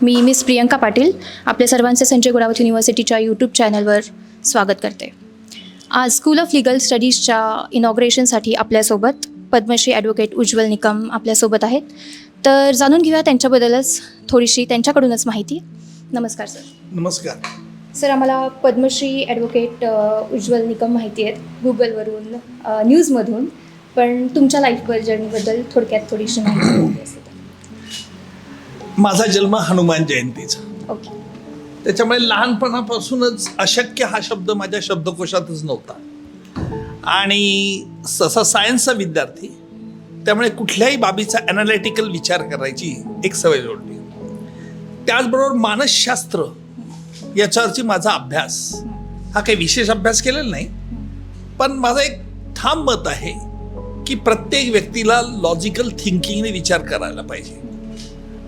मी miss Priyanka Patil आपल्या सर्वांचे Sanjay Gunawat युनिव्हर्सिटीच्या YouTube चॅनलवर स्वागत करते. आज स्कूल ऑफ लिगल स्टडीजच्या इनॉग्रेशनसाठी आपल्यासोबत पद्मश्री ॲडव्होकेट उज्ज्वल निकम आपल्यासोबत आहेत. तर जाणून घेऊया त्यांच्याबद्दलच थोडीशी त्यांच्याकडूनच माहिती. नमस्कार सर नमस्कार. सर आम्हाला पद्मश्री ॲडव्होकेट उज्ज्वल निकम माहिती आहेत गुगलवरून न्यूजमधून पण तुमच्या लाईफ जर्नीबद्दल थोडक्यात थोडीशी माहिती हवी असेल. माझा जन्म हनुमान जयंतीचा. त्याच्यामुळे लहानपणापासूनच अशक्य हा शब्द माझ्या शब्दकोशातच नव्हता. आणि ससा सायन्सचा विद्यार्थी त्यामुळे कुठल्याही बाबीचा ॲनालिटिकल विचार करायची एक सवय जोडली. त्याचबरोबर मानसशास्त्र याच्यावरची माझा अभ्यास हा काही विशेष अभ्यास केलेला नाही. पण माझं एक ठाम मत आहे की प्रत्येक व्यक्तीला लॉजिकल थिंकिंगने विचार करायला पाहिजे.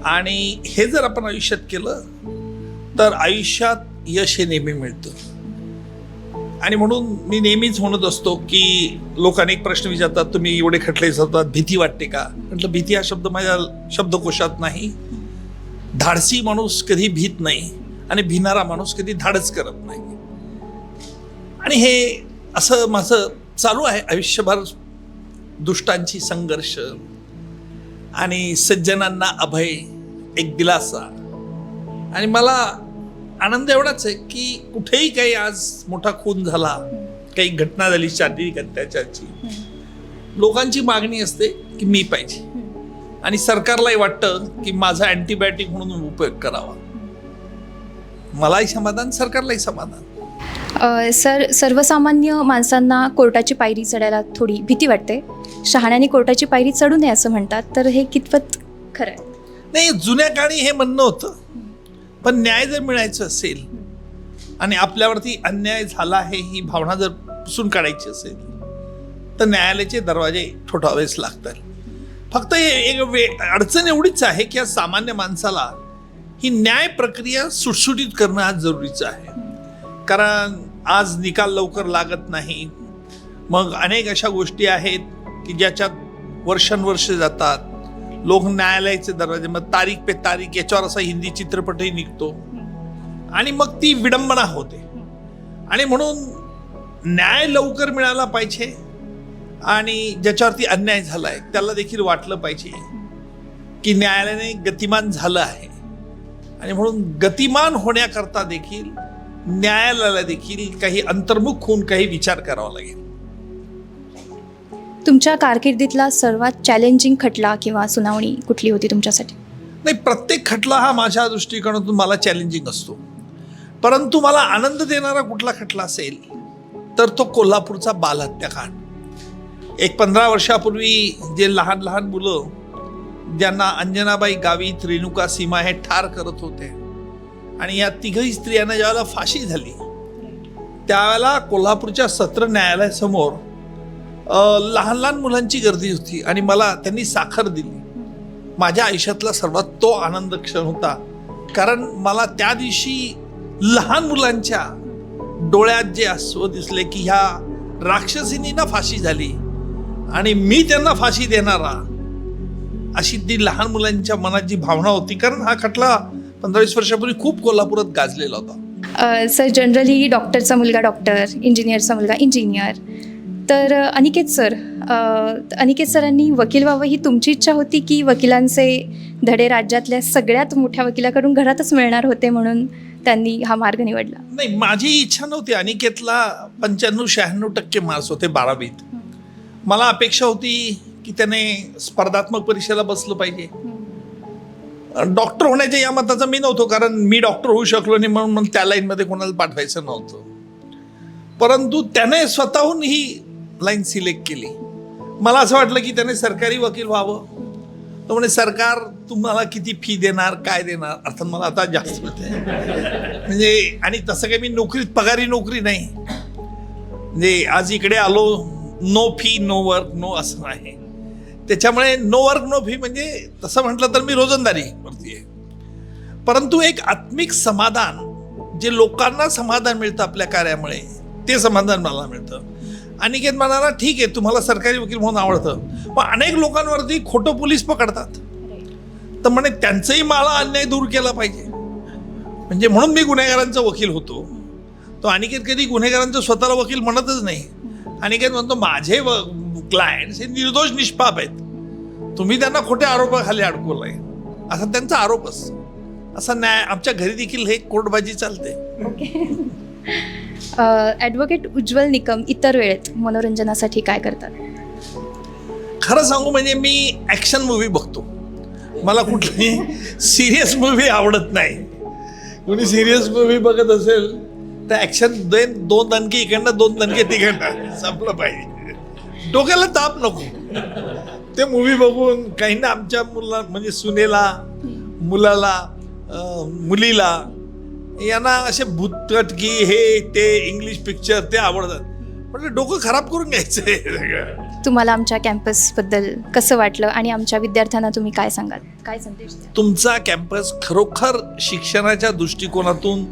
आणि हे जर आपण आयुष्यात केलं तर आयुष्यात यश हे नेहमी मिळतं. आणि म्हणून मी नेहमीच म्हणत असतो की लोक अनेक प्रश्न विचारतात तुम्ही एवढे खटले जातात भीती वाटते का? म्हटलं भीती हा शब्द माझ्या शब्दकोशात नाही. धाडसी माणूस कधी भीत नाही आणि भिणारा माणूस कधी धाडच करत नाही. आणि हे असं माझं चालू आहे आयुष्यभर दुष्टांची संघर्ष आणि सज्जनांना अभय एक दिलासा. आणि मला आनंद एवढाच आहे की कुठेही काही आज मोठा खून झाला काही घटना झाली शारीरिक अत्याचारची लोकांची मागणी असते की मी पाहिजे. आणि सरकारलाही वाटतं की माझा अँटीबायोटिक म्हणून उपयोग करावा. मलाही समाधान सरकारलाही समाधान. सर सर्वसामान्य माणसांना कोर्टाची पायरी चढायला थोडी भीती वाटते. शहाण्याने कोर्टाची पायरी चढू नये असं म्हणतात तर हे कितपत खरं आहे? नाही जुन्या काळी हे म्हणणं होतं. पण न्याय जर मिळायचं असेल आणि आपल्यावरती अन्याय झाला आहे ही भावना जर पुसून काढायची असेल तर न्यायालयाचे दरवाजे ठोठावेच लागतात. फक्त हे एक वे अडचण एवढीच आहे की या सामान्य माणसाला ही न्याय प्रक्रिया सुटसुटीत करणं आज जरुरीचं आहे. कारण आज निकाल लवकर लागत नाही. मग अनेक अशा गोष्टी आहेत की ज्याच्यात वर्षानुवर्ष जातात. लोक न्यायालयाचे दरवाजे मग तारीख पे तारीख याच्यावर असा हिंदी चित्रपटही निघतो. आणि मग ती विडंबना होते. आणि म्हणून न्याय लवकर मिळाला पाहिजे आणि ज्याच्यावरती अन्याय झाला आहे त्याला देखील वाटलं पाहिजे की न्यायालयाने गतिमान झालं आहे. आणि म्हणून गतिमान होण्याकरता देखील न्यायालयाला देखील काही अंतर्मुख होऊन काही विचार करावा लागेल. तुमच्या कारकिर्दीतला सर्वात चॅलेंजिंग खटला किंवा सुनावणी कुठली होती तुमच्यासाठी? नाही प्रत्येक खटला हा माझ्या दृष्टिकोनातून मला चॅलेंजिंग असतो. परंतु मला आनंद देणारा कुठला खटला असेल तर तो कोल्हापूरचा बालहत्याकांड. एक पंधरा वर्षापूर्वी जे लहान लहान मुलं ज्यांना अंजनाबाई गावित रेणुका सीमा हे ठार करत होते आणि या तिघही स्त्रियांना ज्यावेळेला फाशी झाली त्यावेळेला कोल्हापूरच्या सत्र न्यायालयासमोर लहान लहान मुलांची गर्दी होती आणि मला त्यांनी साखर दिली. माझ्या आयुष्यातला सर्वात तो आनंद क्षण होता. कारण मला त्या दिवशी लहान मुलांच्या डोळ्यात जे अस्व दिसले की ह्या राक्षसींना फाशी झाली आणि मी त्यांना फाशी देणारा अशी ती लहान मुलांच्या मनात जी भावना होती. कारण हा खटला पंधरा वीस वर्षापूर्वी खूप कोल्हापुरात गाजलेला होता. सर जनरली डॉक्टरचा मुलगा डॉक्टर इंजिनियरचा मुलगा इंजिनियर तर अनिकेत सर अनिकेत सरांनी वकील व्हावं ही तुमची इच्छा होती की वकिलांचे धडे राज्यातल्या सगळ्यात मोठ्या वकिलाकडून घरातच मिळणार होते म्हणून त्यांनी हा मार्ग निवडला? नाही माझी इच्छा नव्हती. अनिकेतला पंच्याण्णव शहाण्णव टक्के मार्क्स होते बारावीत. मला अपेक्षा होती की त्याने स्पर्धात्मक परीक्षेला बसलं पाहिजे. डॉक्टर होण्याच्या या मताचा मी नव्हतो कारण मी डॉक्टर होऊ शकलो नाही म्हणून मग त्या लाईनमध्ये कोणाला पाठवायचं नव्हतं. परंतु त्याने स्वतःहून ही लाईन सिलेक्ट केली. मला असं वाटलं की त्याने सरकारी वकील व्हावं. तो म्हणे सरकार तुम्हाला किती फी देणार काय देणार? अर्थात मला आता जास्त होते म्हणजे आणि तसं काही मी नोकरीत पगारी नोकरी नाही. म्हणजे आज इकडे आलो no fee no work no असं आहे त्याच्यामुळे नो वर्क नो फी म्हणजे तसं म्हटलं तर मी रोजंदारी वरती आहे परंतु एक आत्मिक समाधान जे लोकांना समाधान मिळतं आपल्या कार्यामुळे ते समाधान मला मिळतं. अनिकेत म्हणाला ठीक आहे तुम्हाला सरकारी वकील म्हणून आवडतं पण अनेक लोकांवरती खोटं पोलीस पकडतात. तर म्हणे त्यांचंही मला अन्याय दूर केला पाहिजे. म्हणजे म्हणून मी गुन्हेगारांचा वकील होतो. तो अनिकेत कधी गुन्हेगारांचं स्वतःला वकील म्हणतच नाही. अनिकेत म्हणतो माझे क्लायंट्स हे निर्दोष निष्पाप आहेत. तुम्ही त्यांना खोट्या आरोपाखाली अडकवलंय. असा त्यांचा आरोप असतो असा न्याय आमच्या घरी देखील हे कोर्टबाजी चालते. ॲडव्होकेट उज्ज्वल निकम इतर वेळेत मनोरंजनासाठी काय करतात? खरं सांगू म्हणजे मी ॲक्शन मूवी बघतो. मला कुठली सिरियस मूवी आवडत नाही. कोणी सिरियस मूवी बघत असेल तर ॲक्शन दोन दोन दणके इकडनं दोन दणके तिकडनं. संपलं पाहिजे. डोक्याला ताप नको. ते मूवी बघून काहींना आमच्या मुला म्हणजे सुनेला मुलाला मुलीला यांना असे भूतकटकी हे ते इंग्लिश पिक्चर ते आवडतात. म्हटलं डोकं खराब करून घ्यायचं आहे सगळं तुम्हाला आमच्या कॅम्पसबद्दल कसं वाटलं आणि आमच्या विद्यार्थ्यांना तुम्ही काय सांगाल? काय संदेश द्याल? तुमचा कॅम्पस खरोखर शिक्षणाच्या दृष्टिकोनातून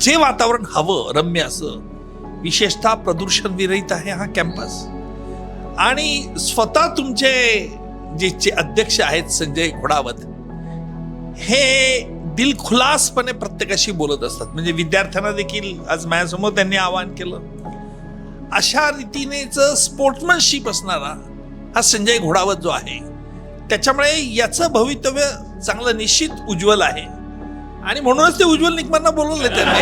जे वातावरण हवं रम्य असं विशेषतः प्रदूषण विरहित आहे हा कॅम्पस आणि स्वतः तुमचे जे अध्यक्ष आहेत संजय घोडावत हे दिलखुलासपणे प्रत्येकाशी बोलत असतात. म्हणजे विद्यार्थ्यांना देखील आज माझ्यासमोर त्यांनी आवाहन केलं. अशा रीतीनेच स्पोर्ट्समनशिप असणारा हा संजय घोडावत जो आहे त्याच्यामुळे याचं भवितव्य चांगलं निश्चित उज्ज्वल आहे. आणि म्हणूनच ते उज्ज्वल निकमांना बोलवले त्यांनी.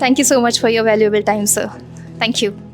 Thank you so much for your valuable time, sir. Thank you.